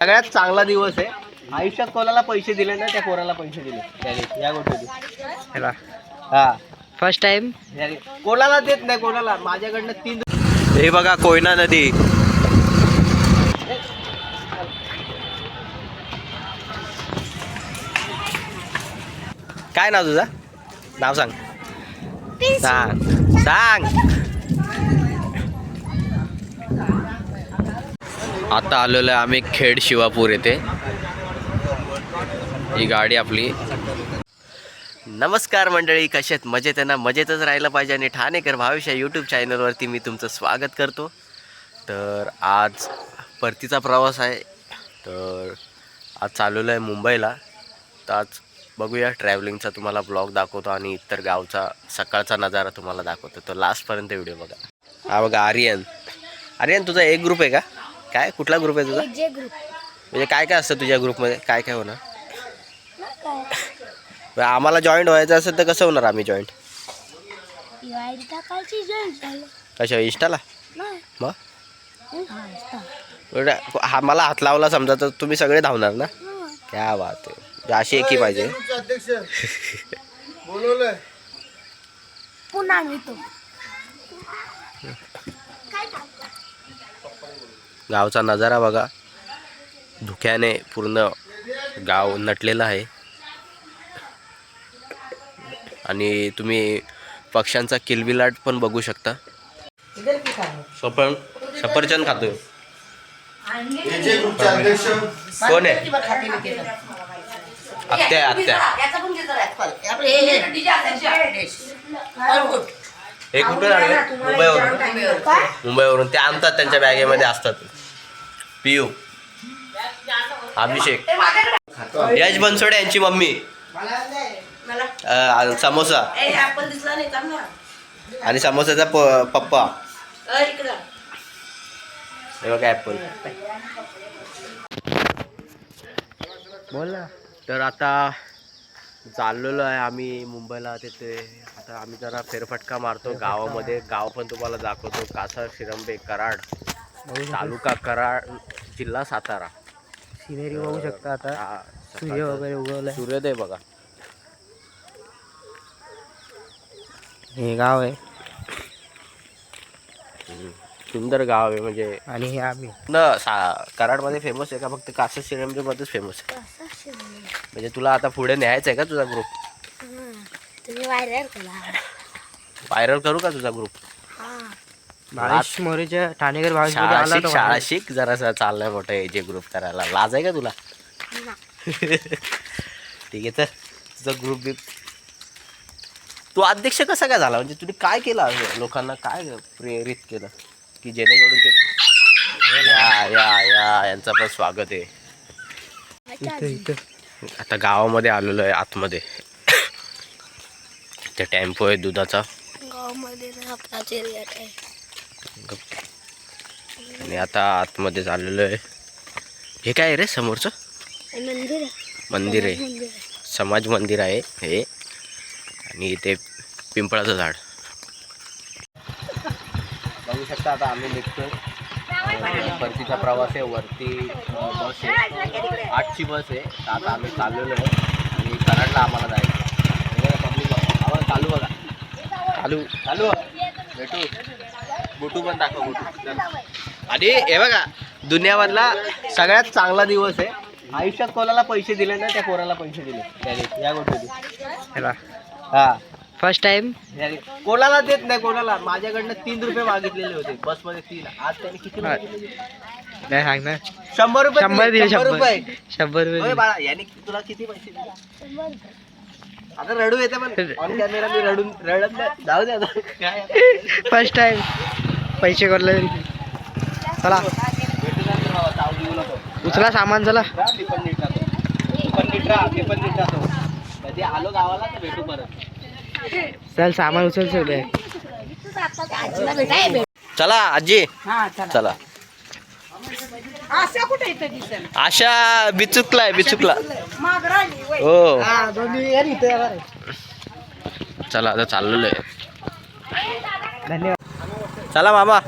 सगळ्यात चांगला दिवस आहे. आयुष्यात कोणाला पैसे दिले ना त्या पोराला पैसे दिले. त्याने या गोष्टी. हा फर्स्ट टाइम कोणाला देत नाही कोणाला. माझ्याकडनं तीन हे बघा कोयना नदी. काय नाव तुझं? नाव सांग. सांग. सांग. आता आलेलो आहे आम्ही खेड शिवापूर येथे. ही गाडी आपली. नमस्कार मंडळी कसे आहेत? मजेत आहे ना? मजेतच राहिलं पाहिजे आणि ठाणेकर भावेश या यूट्यूब चॅनलवरती मी तुमचं स्वागत करतो. तर आज परतीचा प्रवास आहे. तर आज चालवलं आहे मुंबईला. तर आज बघूया ट्रॅव्हलिंगचा तुम्हाला ब्लॉग दाखवतो आणि इतर गावचा सकाळचा नजारा तुम्हाला दाखवतो. तर लास्टपर्यंत व्हिडिओ बघा. हा बघा आर्यन. आर्यन तुझा एक ग्रुप आहे का? काय? कुठला ग्रुप आहे तुझा? जे ग्रुप म्हणजे काय काय असतं तुझ्या ग्रुपमध्ये काय काय होणार? बरं, आम्हाला जॉईंट व्हायचं असेल तर कसं होणार आम्ही जॉईंट टाकायची जॉईन झालं. कशा इंस्टाला मग. हा, असता. बरं, हा मला हात लावला समजा तर तुम्ही सगळे धावणार ना? क्या बात आहे. म्हणजे अशी एकी पाहिजे. पुन्हा गावचा नजारा बघा. धुक्याने पूर्ण गाव नटलेलं आहे. आणि तुम्ही पक्ष्यांचा किलबिलाट पण बघू शकता. सफर सफरचंद खातोय कोण आहे? आत्या आत्या हे कुठून आणले मुंबईवरून. मुंबईवरून. ते आणतात त्यांच्या बॅगेमध्ये असतात. पियू अभिषेक. यश बनसोडे यांची मम्मी. समोसा. आणि समोसाचा प- पप्पा. हे बघा ॲपल बोल ना तर आता चाललेलो आहे आम्ही मुंबईला तिथे. आता आम्ही जरा फेरफटका मारतो गावामध्ये. गाव पण तुम्हाला दाखवतो. कासार शिरंबे कराड. तालुका कराड जिल्हा सातारा. सिनेरी बघू शकता आता. हा, सूर्य वगैरे उगवलाय. सूर्योदय बघा. हे गाव आहे. सुंदर गाव आहे म्हणजे. आणि हे आम्ही. न कराडमध्ये फेमस आहे का? फक्त कासर शिरंबेमध्येच फेमस आहे. म्हणजे तुला आता पुढे न्यायचं आहे का तुझा ग्रुप तुम्ही व्हायरल केला. व्हायरल करू का तुझा ग्रुप भावेश मोरेच्या ठाणेकर भावेशमध्ये शाळा आला शिक तो शाळा viral. शिक जरासा चाललाय मोठं एजे ग्रुप करायला. लाज आहे का तुला? ठीक आहे तर तुझा ग्रुप बी तू अध्यक्ष कसा काय झाला? म्हणजे तुम्ही काय केलं असं? लोकांना? काय प्रेरित केलं? की जेणेकरून ते या या या. यांचं पण स्वागत आहे. इथं इथं. आता गावामध्ये आलेलो आहे आतमध्ये. ते टेम्पो आहे दुधाचा. गावामध्ये आहे. आणि आता आतमध्ये चाललेलो आहे. हे काय रे समोरचं? मंदिर मंदिर आहे. समाज मंदिर आहे. हे. आणि इथे पिंपळाचं झाड. बघू शकता आता आम्ही निघतोय. परतीचा प्रवास आहे. वरती बस आहे. आठची बस आहे. आता आम्ही चाललेलो आहे. आणि कराडला आम्हाला जायचं चालू बघा. चालू. चालू. भेटू. बुटू पण दाखव बुटू. आणि हे बघा दुनियामधला सगळ्यात चांगला दिवस आहे. आयुष्यात कोणाला पैसे दिले ना त्या पोराला पैसे दिले. या गोष्टी हा फर्स्ट टाइम कोणाला देत नाही कोणाला. माझ्याकडनं तीन रुपये मागितलेले होते बसमध्ये तीन. आज त्याने किती? नाही सांग ना. शंभर रुपये शंभर दिले शंभर रुपये. शंभर रुपये. बाळा याने तुला किती पैसे दिले? आता रडू येते पण. ऑन कॅमेरा मी रडून रडत नाही. जाऊ दे आता? फर्स्ट टाइम पैसे करले चला. उचला सामान चला. चल सामान उचल सगळे चला आजी. चला. कुठे इथं दिसेल? आशा बिचुकलाय बिचुकला. हो. चला आता चाललेलो आहे. धन्यवाद. चला मामा.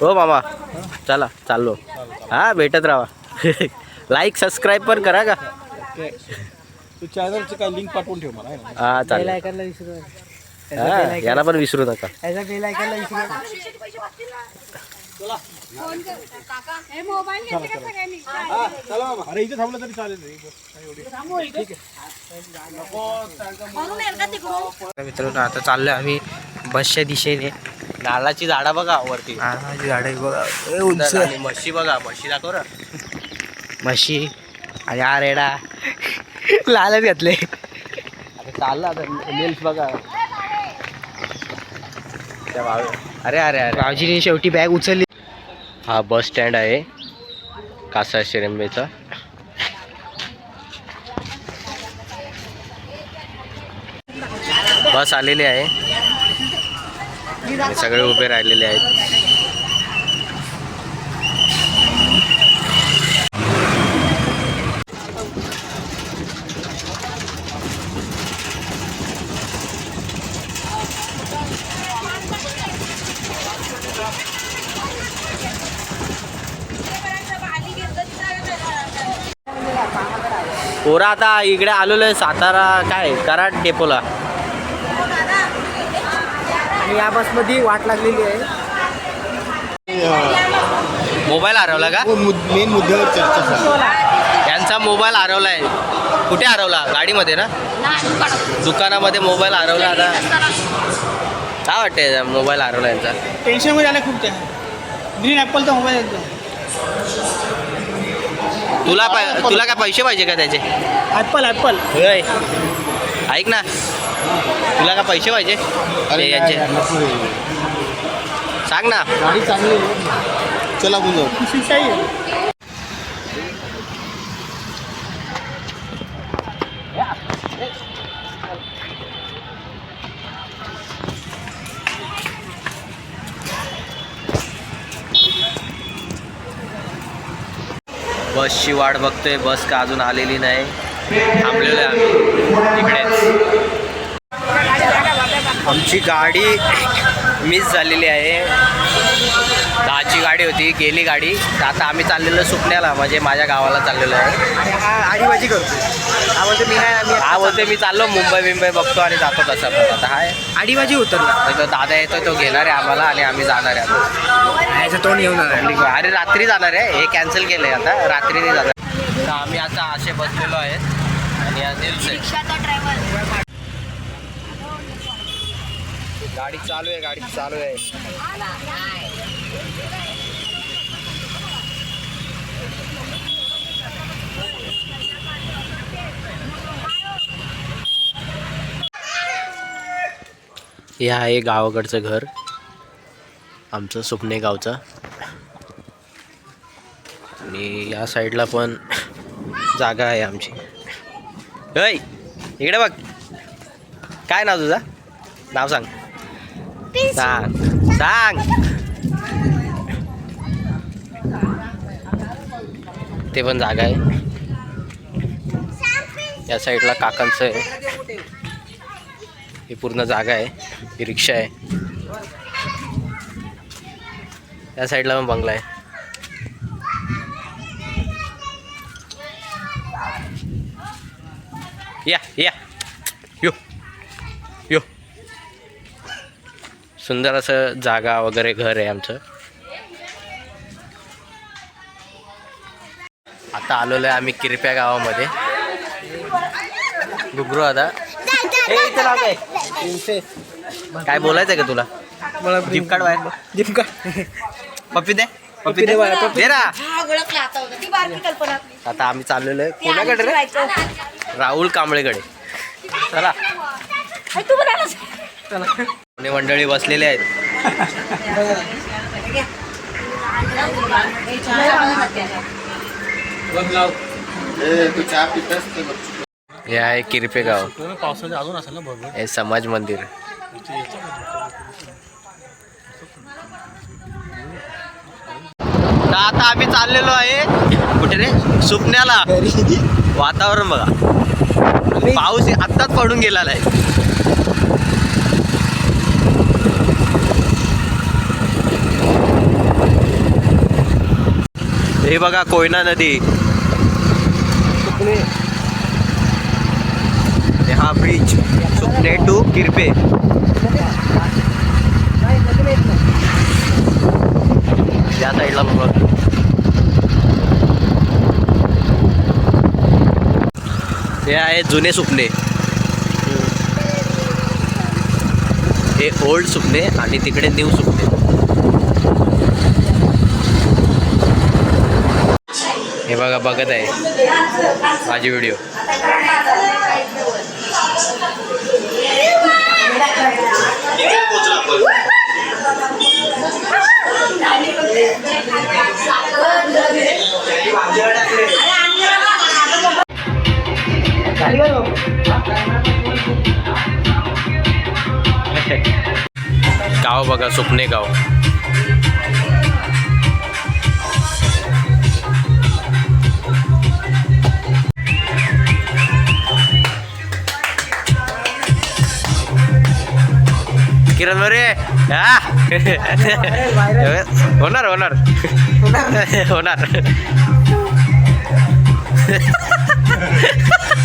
हो मामा. चला चाललो. हा भेटत राहा. लाईक सबस्क्राईब पण करा का? तू चॅनलची काय लिंक पाठवून ठेव मला हा बेल चालेल. आयकॉनला विसरू नका. हा याला पण विसरू नका. याचा बेल आयकॉनला विसरू नका. चला बाबा अरे इथे थांबलं तरी चालेल रे. काही एवढी- तर मित्रांनो आता चाललोय आम्ही. बसच्या दिशेने. नारळाची झाडा बघा वरती. हा, माझी गाडी बघा. ए, उंच. आणि म्हशी बघा म्हशी दाखव ना. म्हशी आणि हा रेडा लालच घातले. चालला आता बघा. त्या भाव- अरे अरे अरे. रावजीने शेवटी बॅग उचलली. हा बस स्टँड आहे. कासा शिरंबेचा. बस आलेली आहे. आणि सगळे उभे राहिलेले आहेत. पोरा आता इकडे आलेलो आहे सातारा काय? कराड डेपोला. आणि या बसमध्ये वाट लागलेली आहे. मोबाईल हरवला का? मेन मुद्द्यावर चर्चा झाली. यांचा मोबाईल हरवला आहे कुठे हरवला? गाडीमध्ये ना? दुकानामध्ये मोबाईल हरवला आता. काय वाटतंय मोबाईल हरवला यांचा? टेन्शनमध्ये आलं खूप त्या ग्रीन ॲपलचा मोबाईल तुला पै तुला काय पैसे पाहिजे का त्याचे? ॲपल ॲपल होय. ऐक ना तुला काय पैसे पाहिजे? ते यांचे. सांग ना. गाडी चांगली आहे. चला आपण जाऊ. बसची वाट बघतोय बस का अजून आलेली नाही. थांबलेलो आहे आम्ही. आमची गाडी मिस झालेली आहे. दहाची गाडी होती गेली गाडी. तर आता आम्ही चाललेलो सुकण्याला म्हणजे माझ्या गावाला चाललेलो आहे. आणि आडीबाजी करतो हा बोलतो मी नाही हा बोलते मी चाललो मुंबई मुंबई बघतो आणि जातो तसं. पण आता हाय. आडीबाजी उतरला. तर तो दादा येतो तो घेणार आहे आम्हाला आणि आम्ही जाणार आहे आता. याचं तोंड आला अरे रात्री जाणार आहे. हे कॅन्सल केलं आहे आता. रात्री नाही जाणार. तर आम्ही आता असे बसलेलो आहेत. आणि दिल्स आहे. गाडी चालू आहे गाडी चालू आहे. हे आहे गावाकडचं घर. आमचं सुपणे गावचं. आणि या साईडला पण जागा आहे आमची. ऐ इकडे बघ. काय नाव तुझं? नाव सांग. सांग. सांग. ते पण जागा आहे. या साईडला काकांचं आहे. ही पूर्ण जागा आहे. ही रिक्षा आहे. या साईडला पण बंगला आहे. या या यो. यो. सुंदर असं जागा वगैरे घर आहे आमचं. आता आलेलो आहे आम्ही किरप्या गावामध्ये. गुगरू आता काय बोलायचं का तुला? मला जिप काढ बाहेर पप्पी दे. पप्पी दे दे. ना. आता आम्ही चाललेलो आहे. कोणाकडे रे? राहुल कांबळेकडे चला. आणि मंडळी बसलेले आहेत. हे आहे किरपे गाव. पावसाचे अजून असेल ना भरपूर हे समाज मंदिर. आता आम्ही चाललेलो आहे कुठे रे? सुपण्याला. वातावरण बघा. पाऊस आत्ताच पडून गेलेला आहे. हे बघा कोयना नदी. हा ब्रिज सुकणे टू किरपे. त्या साईडला हे आहे जुने सुपणे हे ओल्ड सुपणे आणि तिकडे न्यू सुपणे हे बघा बघत आहे. माझी व्हिडिओ गाव बघा सुपणे गाव. किरण बरे? हा? होणार. होणार. होणार.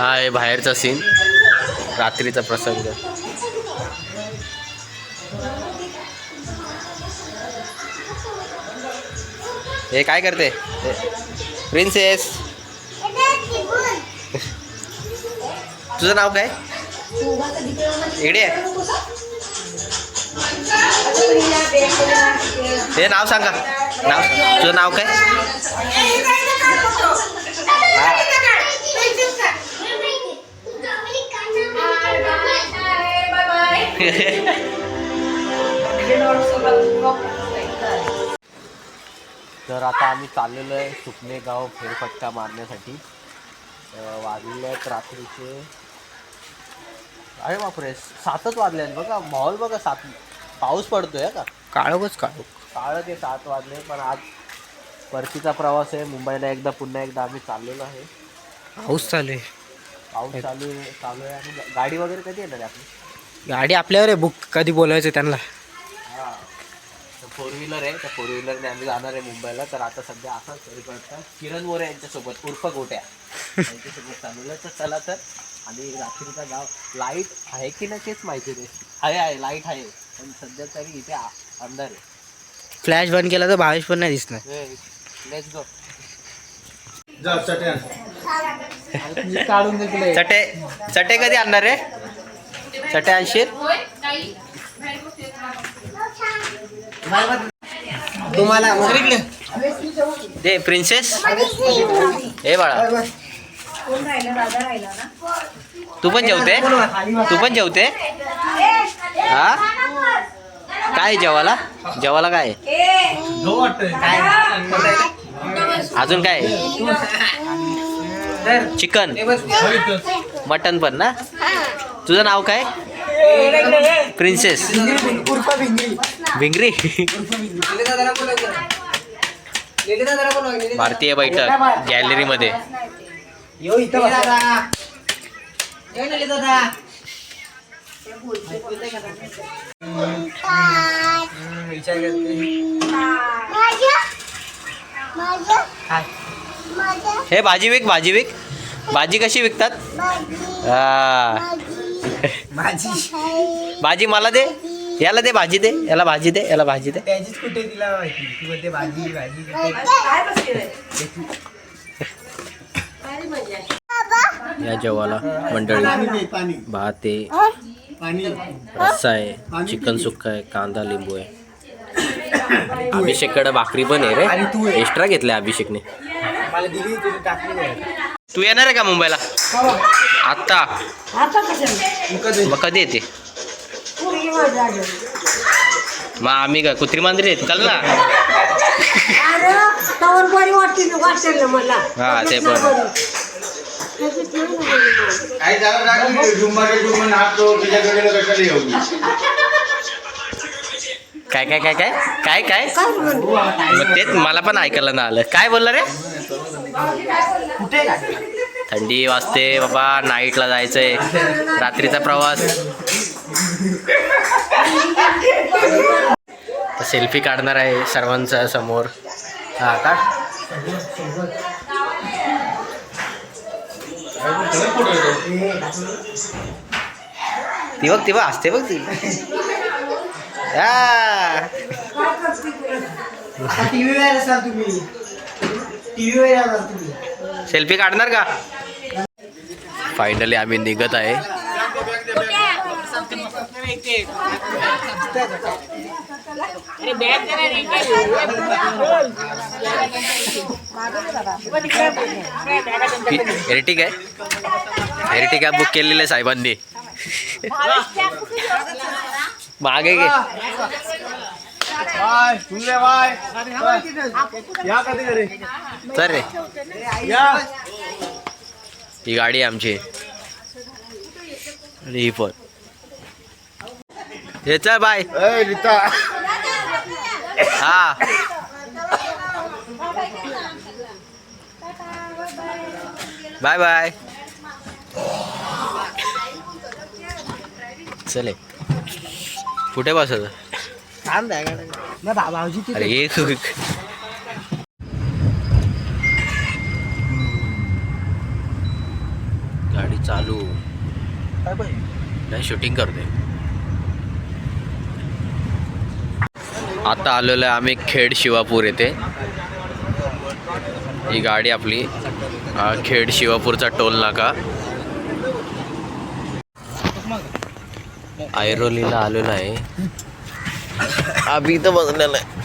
हा आहे बाहेरचा सीन रात्रीचा प्रसंग. हे काय करते? प्रिन्सेस तुझं नाव काय? इकडे हे नाव सांगा. नाव तुझं नाव काय? तर आता आम्ही चाललेलो आहे सुपणे गाव फेरफटका मारण्यासाठी. वाजलेले आहेत रात्रीचे. अरे बापरे सातच वाजले आहेत बघा. माहोल बघा सात. पाऊस पडतोय का? काळोखच काळोख. काळं ते सात वाजले. पण आज परतीचा प्रवास आहे. मुंबईला एकदा पुन्हा एकदा आम्ही चाललेलो आहे. पाऊस चालू आहे. पाऊस चालू आहे चालू आहे. आणि गाडी वगैरे कधी येणार आहे आपली? गाडी आपल्यावर आहे बुक कधी बोलायचं त्यांना? हां. फोर व्हीलर आहे त्या फोर व्हीलरने आम्ही जाणार आहे मुंबईला. तर आता सध्या असाच तरी करतात किरण मोरे यांच्यासोबत उर्फ गोट्या यांच्यासोबत चालवलं. तर चला तर आणि रात्रीचा गाव लाइट आहे की नाही तेच माहिती नाही. आहे आहे लाइट आहे. पण सध्या तरी इथे अंधार आहे. फ्लॅश बंद केला तर भावेश पण नाही दिसणार. लेट्स गो चटे चटे कधी आणणार रे चटे आणशील तुम्हाला दे प्रिन्सेस हे बाळा. तू पण जेवते? तू पण जेवते? हा? काय जेवाला जेवाला काय? अजून काय? चिकन. मटन पण ना? तुझं नाव काय? प्रिन्सेस भिंगरी भारतीय बैठक गॅलरीमध्ये. हे भाजी विक भाजी विक. भाजी कशी विकतात? हा भाजी मला दे. याला दे भाजी दे. याला भाजी दे. याला भाजी दे. कुठे तिला माहिती? भाजी भाजी या जेवाला मंडळी. पाणी भात आहे. पाणी. रस्सा आहे. चिकन सुक्का आहे. कांदा लिंबू आहे. अभिषेककडे भाकरी पण आहे रे. एक्स्ट्रा घेतल्या अभिषेकने. मला दिली तुझी टाकली तू येणार आहे का मुंबईला? आत्ता. आता कशाला? मग कधी? येते? मग आम्ही काय कुत्री मांजरी आहेत? चल ना. अरे तवर बरी वाटते ना वाटेल ना मला. हा ते पण. काय टाकली तुझ्याकडे कशाला येऊ? काय काय काय काय? काय काय? काय म्हणतो मग तेच मला पण ऐकायला ना आलं. काय बोलला रे? थंडी वाजते बाबा नाईटला जायचंय. रात्रीचा प्रवास. सेल्फी काढणार आहे सर्वांचा समोर. हा का? ती बघ ती बघ असते बघ ती. आ. तुम्ही सेल्फी काढणार का? फायनली आम्ही निघत आहे. एरिटिक आहे. एरिटिक बुक केलेलं आहे साहेबांनी. मागे गे बाय सुनले बाय. या कधी घरी? चल रे. या. ही गाडी आमची. आणि ही पण. हे चल बाय. ए रीता. हा. Bye bye. चले कुठे बसत थांब भाऊजी अरे गाडी चालू. नाही शूटिंग करते आता आलेलो आहे आम्ही खेड शिवापूर येथे. ही गाडी आपली खेड शिवापूरचा टोल नाका. ऐरोलीला आलेलो आहे. आम्ही इथं बसलेलं आहे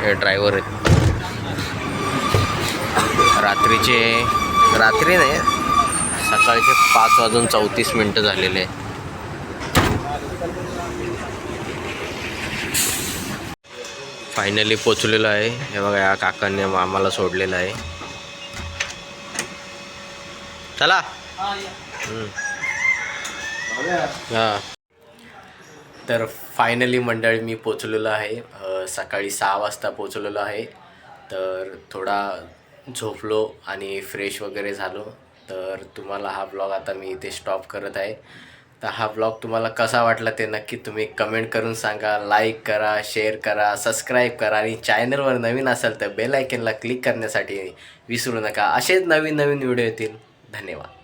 हे ड्रायव्हर आहेत. रात्रीचे रात्री नाही सकाळचे पाच वाजून चौतीस मिनटं झालेले आहे फायनली पोचलेलो आहे. हे बघा या काकांनी आम्हाला सोडलेलं आहे. चला. हा. तर फायनली मंडळी मी पोचलेलो आहे. सकाळी सहा वाजता पोचलेलो आहे. तर थोडा झोपलो आणि फ्रेश वगैरे झालो. तर तुम्हाला हा ब्लॉग आता मी इथे स्टॉप करत आहे. तर हा ब्लॉग तुम्हाला कसा वाटला ते नक्की तुम्ही कमेंट करून सांगा. लाईक करा शेअर करा सबस्क्राईब करा आणि चॅनलवर नवीन असाल तर बेल आयकनला क्लिक करण्यासाठी विसरू नका. असेच नवीन नवीन व्हिडिओ येतील. धन्यवाद.